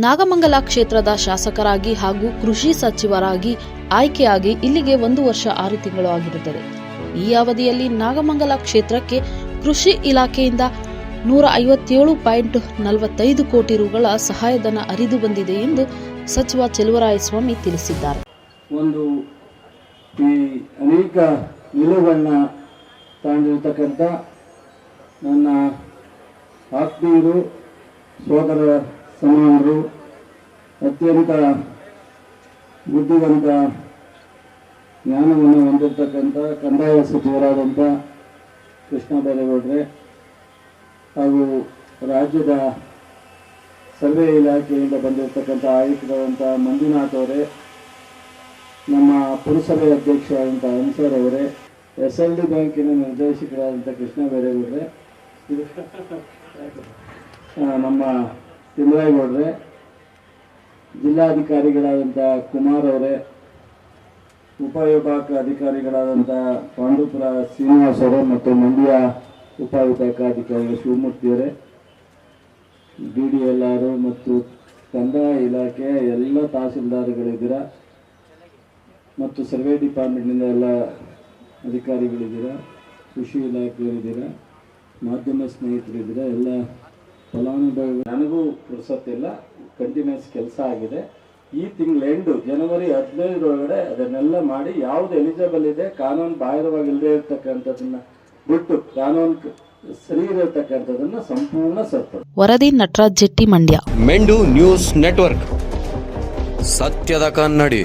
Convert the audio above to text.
ನಾಗಮಂಗಲ ಕ್ಷೇತ್ರದ ಶಾಸಕರಾಗಿ ಹಾಗೂ ಕೃಷಿ ಸಚಿವರಾಗಿ ಆಯ್ಕೆಯಾಗಿ ಇಲ್ಲಿಗೆ ಒಂದು ವರ್ಷ ಆರು ತಿಂಗಳು ಆಗಿರುತ್ತದೆ. ಈ ಅವಧಿಯಲ್ಲಿ ನಾಗಮಂಗಲ ಕ್ಷೇತ್ರಕ್ಕೆ ಕೃಷಿ ಇಲಾಖೆಯಿಂದ ನೂರ ಐವತ್ತೇಳು ಪಾಯಿಂಟ್ ನಲವತ್ತೈದು ಕೋಟಿ ರುಗಳ ಸಹಾಯಧನ ಅರಿದು ಬಂದಿದೆ ಎಂದು ಸಚಿವ ಚೆಲುವರಾಯಸ್ವಾಮಿ ತಿಳಿಸಿದ್ದಾರೆ. ಒಂದು ಈ ಅನೇಕ ನಿಲುವುಗಳನ್ನ ತಾಂಡಿರ್ತಕ್ಕಂಥ ನನ್ನ ಆತ್ಮೀಯರು, ಸೋದರ ಸಮಾನರು ಅತ್ಯಂತ ಬುದ್ಧಿವಂತ ಜ್ಞಾನವನ್ನು ಹೊಂದಿರತಕ್ಕಂಥ ಕಂದಾಯ ಸಚಿವರಾದಂಥ ಕೃಷ್ಣ ಬೈರೇಗೌಡ್ರೆ ಹಾಗೂ ರಾಜ್ಯದ ಸರ್ವೆ ಇಲಾಖೆಯಿಂದ ಬಂದಿರತಕ್ಕಂಥ ಆಯುಕ್ತರಾದಂಥ ಮಂಜುನಾಥ್ ಅವರೇ, ನಮ್ಮ ಪುರಸಭೆ ಅಧ್ಯಕ್ಷರಾದಂಥ ಅನ್ಸರ್ ಅವರೇ, ಎಸ್ ಎಲ್ ಡಿ ಬ್ಯಾಂಕಿನ ನಿರ್ದೇಶಕರಾದಂಥ ಕೃಷ್ಣ ಬೈರೇಗೌಡ್ರೆ ನಮ್ಮ ತಿಮ್ಮರಾಯಗೌಡ್ರೆ ಜಿಲ್ಲಾಧಿಕಾರಿಗಳಾದಂಥ ಕುಮಾರ್ ಅವರೇ, ಉಪವಿಭಾಗ ಅಧಿಕಾರಿಗಳಾದಂಥ ಪಾಂಡುಪುರ ಶ್ರೀನಿವಾಸ್ ಅವರು ಮತ್ತು ಮಂಡ್ಯ ಉಪವಿಭಾಗ ಅಧಿಕಾರಿಗಳು ಶಿವಮೂರ್ತಿಯವರೇ ಡಿ ಡಿ ಎಲ್ ಆರ್ ಮತ್ತು ಕಂದಾಯ ಇಲಾಖೆ ಎಲ್ಲ ತಹಸೀಲ್ದಾರ್ಗಳಿದ್ದೀರಾ ಮತ್ತು ಸರ್ವೆ ಡಿಪಾರ್ಟ್ಮೆಂಟ್ನಿಂದ ಎಲ್ಲ ಅಧಿಕಾರಿಗಳಿದ್ದೀರ, ಕೃಷಿ ಇಲಾಖೆಯವರಿದ್ದೀರಾ, ಮಾಧ್ಯಮ ಸ್ನೇಹಿತರಿದ್ದೀರ, ಎಲ್ಲ ಫಲಾನುಭವಿಗಳು. ನನಗೂ ಪುರ್ಸತ್ತಿಲ್ಲ ಕಂಟಿನ್ಯೂಸ್ ಕೆಲಸ ಆಗಿದೆ. ಈ ತಿಂಗಳ ಎಂಡು ಜನವರಿ ಹದಿನೈದರೊಳಗಡೆ ಅದನ್ನೆಲ್ಲ ಮಾಡಿ ಯಾವ್ದು ಎಲಿಜಿಬಲ್ ಇದೆ ಕಾನೂನು ಬಾಹಿರವಾಗಿ ಇಲ್ಲದೆ ಇರ್ತಕ್ಕಂಥದ್ದನ್ನ ಬಿಟ್ಟು ಕಾನೂನು ಸರಿ ಇರತಕ್ಕಂಥದ್ದನ್ನ ಸಂಪೂರ್ಣ ಸರ್ಪ ವರದಿ ನಟರಾಜ್ ಜೆಟ್ಟಿ ಮಂಡ್ಯ ಮೆಂಡು ನ್ಯೂಸ್ ನೆಟ್ವರ್ಕ್. ಸತ್ಯದ ಕನ್ನಡಿ.